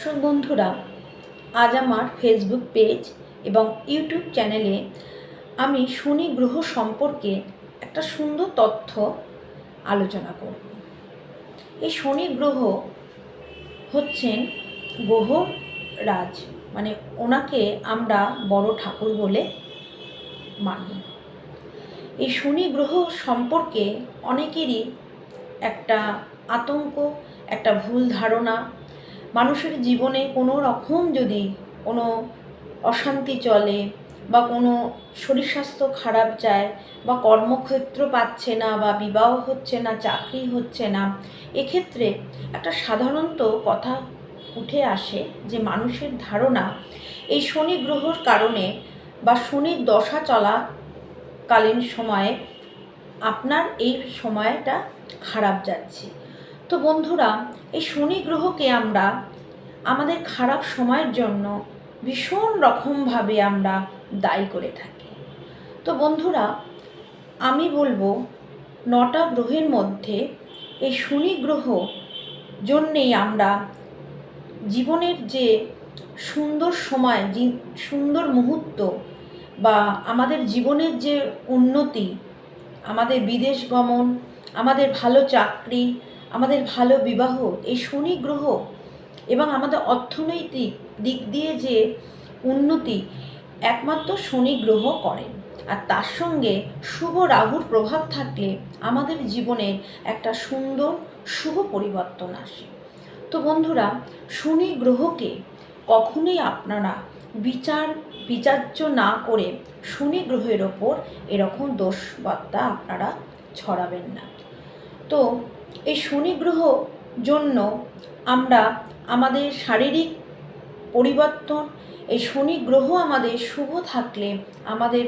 দর্শক বন্ধুরা, আজ আমার ফেসবুক পেজ এবং ইউটিউব চ্যানেলে আমি শনি গ্রহ সম্পর্কে একটা সুন্দর তথ্য আলোচনা করব। এই শনি গ্রহ হচ্ছেন গ্রহ রাজ মানে ওনাকে আমরা বড় ঠাকুর বলে মানি। এই শনি গ্রহ সম্পর্কে অনেকেরই একটা আতঙ্ক, একটা ভুল ধারণা মানুষের জীবনে কোনো রকম যদি কোনো অশান্তি চলে বা কোনো শরীর স্বাস্থ্য খারাপ যায় বা কর্মক্ষেত্র পাচ্ছে না বা বিবাহ হচ্ছে না, চাকরি হচ্ছে না, এক্ষেত্রে একটা সাধারণত কথা উঠে আসে যে মানুষের ধারণা এই শনি গ্রহর কারণে বা শনির দশা চলাকালীন সময়ে আপনার এই সময়টা খারাপ যাচ্ছে। তো বন্ধুরা, এই শনি গ্রহকে আমরা আমাদের খারাপ সময়ের জন্য ভীষণ রকমভাবে আমরা দায়ী করে থাকি। তো বন্ধুরা, আমি বলব নটা গ্রহের মধ্যে এই শনি গ্রহ জন্যেই আমরা জীবনের যে সুন্দর সময় সুন্দর মুহূর্ত বা আমাদের জীবনের যে উন্নতি, আমাদের বিদেশ গমন, আমাদের ভালো চাকরি আমাদের ভালো বিবাহ, এই শনি গ্রহ এবং আমাদের অর্থনৈতিক দিক দিয়ে যে উন্নতি একমাত্র শনি গ্রহ করেন। আর তার সঙ্গে শুভ রাহুর প্রভাব থাকলে আমাদের জীবনের একটা সুন্দর, শুভ পরিবর্তন আসে। তো বন্ধুরা, শনি গ্রহকে কখনোই আপনারা বিচার, বিচার্য না করে শনি গ্রহের ওপর এরকম দোষ বার্তা আপনারা ছড়াবেন না। তো এই শনি গ্রহ জন্য আমরা আমাদের শারীরিক পরিবর্তন, এই শনি গ্রহ আমাদের শুভ থাকলে আমাদের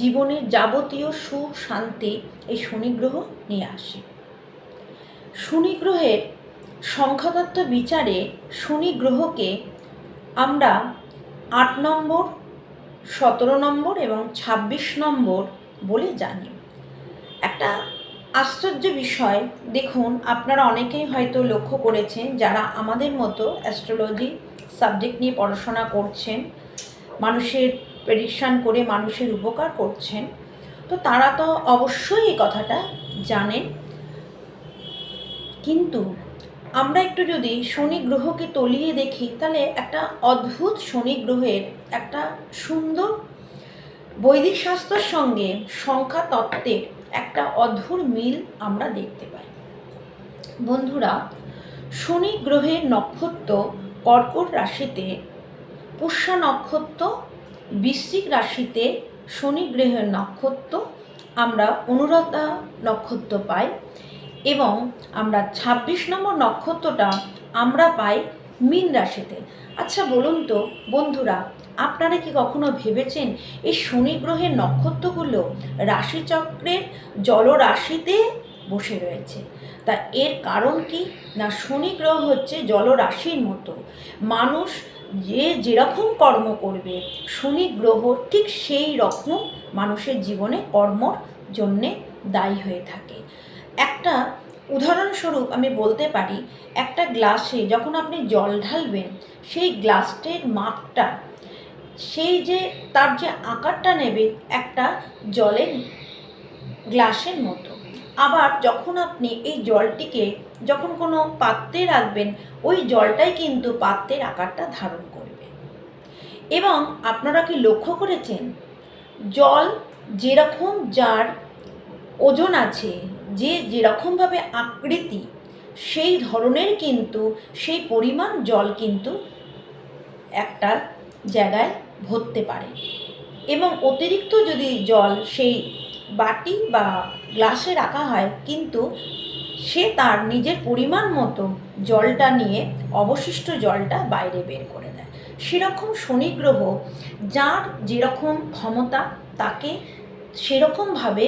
জীবনের যাবতীয় সুখ, শান্তি এই শনি গ্রহ নিয়ে আসে। শনি গ্রহের সংখ্যাতত্ত্ব বিচারে শনি গ্রহকে আমরা আট নম্বর, সতেরো নম্বর এবং ছাব্বিশ নম্বর বলে জানি। একটা আশ্চর্য বিষয়। দেখুন, আপনারা অনেকেই হয়তো লক্ষ্য করেছেন যারা আমাদের মতো অ্যাস্ট্রোলজি সাবজেক্ট নিয়ে পড়াশোনা করছেন, মানুষের প্রেডিকশান করে মানুষের উপকার করছেন, তো তারা তো অবশ্যই এই কথাটা জানেন। কিন্তু আমরা একটু যদি শনি গ্রহকে তলিয়ে দেখি, তাহলে একটা অদ্ভুত শনি গ্রহের একটা সুন্দর বৈদিক শাস্ত্রের সঙ্গে সংখ্যা তত্ত্বের একটা অধুর মিল আমরা দেখতে পাই। বন্ধুরা, শনি গ্রহের নক্ষত্র কর্কট রাশিতে, পুষ্যা নক্ষত্র বৃশ্চিক রাশিতে শনি গ্রহের নক্ষত্র, আমরা অনুরাধা নক্ষত্র পাই এবং আমরা ২৬ নম্বর নক্ষত্রটা আমরা পাই মীন রাশিতে। আচ্ছা বলুন তো, বন্ধুরা আপনারা কি কখনো ভেবেছেন এই শনি গ্রহের নক্ষত্রগুলো রাশিচক্রের জলরাশিতে বসে রয়েছে? তা এর কারণ কি? না শনি গ্রহ হচ্ছে জলরাশির মতো। মানুষ যে যেরকম কর্ম করবে, শনি গ্রহ ঠিক সেই রকম মানুষের জীবনে কর্মর জন্যে দায়ী হয়ে থাকে। একটা উদাহরণস্বরূপ আমি বলতে পারি, একটা গ্লাসে যখন আপনি জল ঢালবেন, সেই গ্লাসটির মাপটা সেই যে, তার যে আকারটা নেবে একটা জলের গ্লাসের মতো। আবার যখন আপনি এই জলটিকে যখন কোনো পাত্রে রাখবেন, ওই জলটাই কিন্তু পাত্রের আকারটা ধারণ করবে। এবং আপনারা কি লক্ষ্য করেছেন? জল যেরকম যার ওজন আছে, যে যেরকমভাবে আকৃতি, সেই ধরনের কিন্তু, সেই পরিমাণ জল কিন্তু একটা জায়গায় ভরতে পারে। এবং অতিরিক্ত যদি জল সেই বাটি বা গ্লাসে রাখা হয়, কিন্তু সে তার নিজের পরিমাণ মতো জলটা নিয়ে অবশিষ্ট জলটা বাইরে বের করে দেয়। সেরকম শনি গ্রহ যার যেরকম ক্ষমতা, তাকে সেরকমভাবে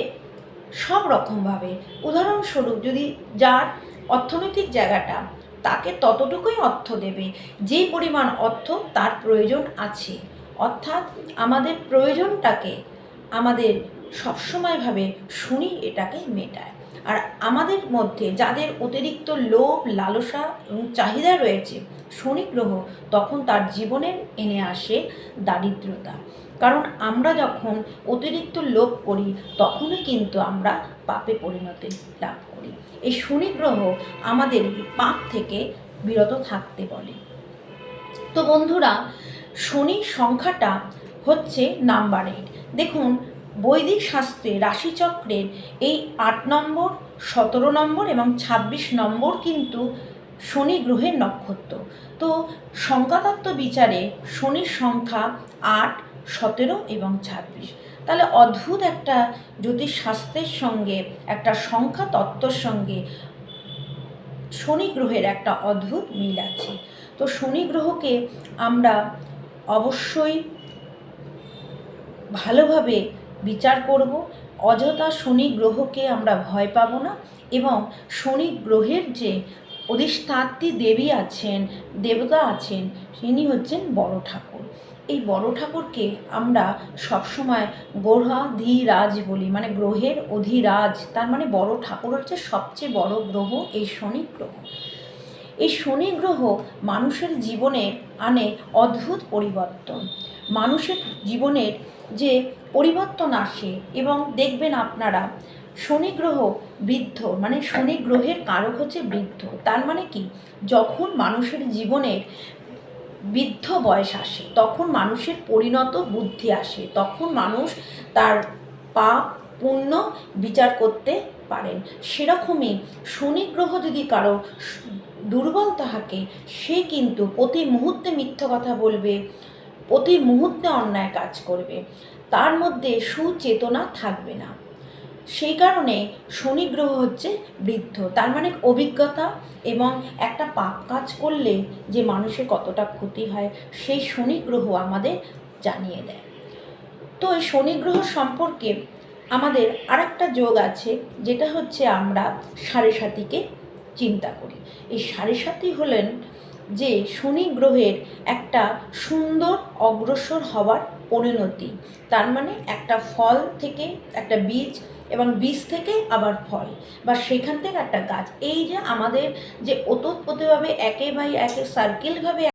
সব রকমভাবে উদাহরণস্বরূপ যদি যার অর্থনৈতিক জায়গাটা তাকে ততটুকুই অর্থ দেবে যে পরিমাণ অর্থ তার প্রয়োজন আছে অর্থাৎ আমাদের প্রয়োজনটাকে আমাদের সবসময়ভাবে শুনি, এটাকে মেটায়। আর আমাদের মধ্যে যাদের অতিরিক্ত লোভ, লালসা এবং চাহিদা রয়েছে শনি গ্রহ, তখন তার জীবনের এনে আসে দারিদ্রতা। কারণ আমরা যখন অতিরিক্ত লোভ করি, তখনই কিন্তু আমরা পাপে পরিণতি লাভ করি। এই শনি গ্রহ আমাদের পাপ থেকে বিরত থাকতে বলে। তো বন্ধুরা শনির সংখ্যাটা হচ্ছে নাম্বার। এইট দেখুন, বৈদিক শাস্ত্রে রাশিচক্রের এই আট নম্বর, সতেরো নম্বর এবং ছাব্বিশ নম্বর কিন্তু শনি গ্রহের নক্ষত্র। তো সংখ্যাতত্ত্ব বিচারে শনির সংখ্যা আট, সতেরো এবং ছাব্বিশ। তাহলে অদ্ভুত একটা জ্যোতিষশাস্ত্রের সঙ্গে, একটা সংখ্যা তত্ত্বর সঙ্গে শনি গ্রহের একটা অদ্ভুত মিল আছে। তো শনি গ্রহকে আমরা অবশ্যই ভালোভাবে বিচার করব। অযথা শনি গ্রহকে আমরা ভয় পাব না এবং শনি গ্রহের যে অধিষ্ঠাত্রী দেবী আছেন, দেবতা আছেন, তিনি হচ্ছেন বড় ঠাকুর। এই বড় ঠাকুরকে আমরা সবসময় গ্রহাধিরাজ বলি মানে গ্রহের অধিরাজ। তার মানে বড় ঠাকুর হচ্ছে সবচেয়ে বড় গ্রহ, এই শনি গ্রহ। এই শনি গ্রহ মানুষের জীবনে আনে অদ্ভুত পরিবর্তন। মানুষের জীবনের যে পরিবর্তন আসে এবং দেখবেন আপনারা, শনি গ্রহ বৃদ্ধ মানে শনি গ্রহের কারক হচ্ছে বৃদ্ধ। তার মানে কি? যখন মানুষের জীবনের বৃদ্ধ বয়স আসে, তখন মানুষের পরিণত বুদ্ধি আসে, তখন মানুষ তার পাপ পুণ্য বিচার করতে পারেন। সেরকমই শনি গ্রহ যদি কারও দুর্বল তাহাকে, সে কিন্তু প্রতি মুহূর্তে মিথ্যা কথা বলবে, প্রতি মুহূর্তে অন্যায় কাজ করবে। তার মধ্যে সুচেতনা থাকবে না। সেই কারণে শনি গ্রহ হচ্ছে বৃদ্ধ। তার মানে অভিজ্ঞতা এবং একটা পাপ কাজ করলে যে মানুষের কতটা ক্ষতি হয়, সেই শনি গ্রহ আমাদের জানিয়ে দেয়। তো এই শনি গ্রহ সম্পর্কে আমাদের আরেকটা যোগ আছে, যেটা হচ্ছে আমরা সাড়ে সাতিকে চিন্তা করি। এই সাড়ে সাতই হলেন যে শনি গ্রহের একটা সুন্দর অগ্রসর হওয়ার পরিণতি। তার মানে একটা ফল থেকে একটা বীজ এবং বীজ থেকে আবার ফল। বা সেখান থেকে একটা গাছ। এই যে আমাদের যে ওতপ্রোতভাবে একে ভাই একে সার্কেলভাবে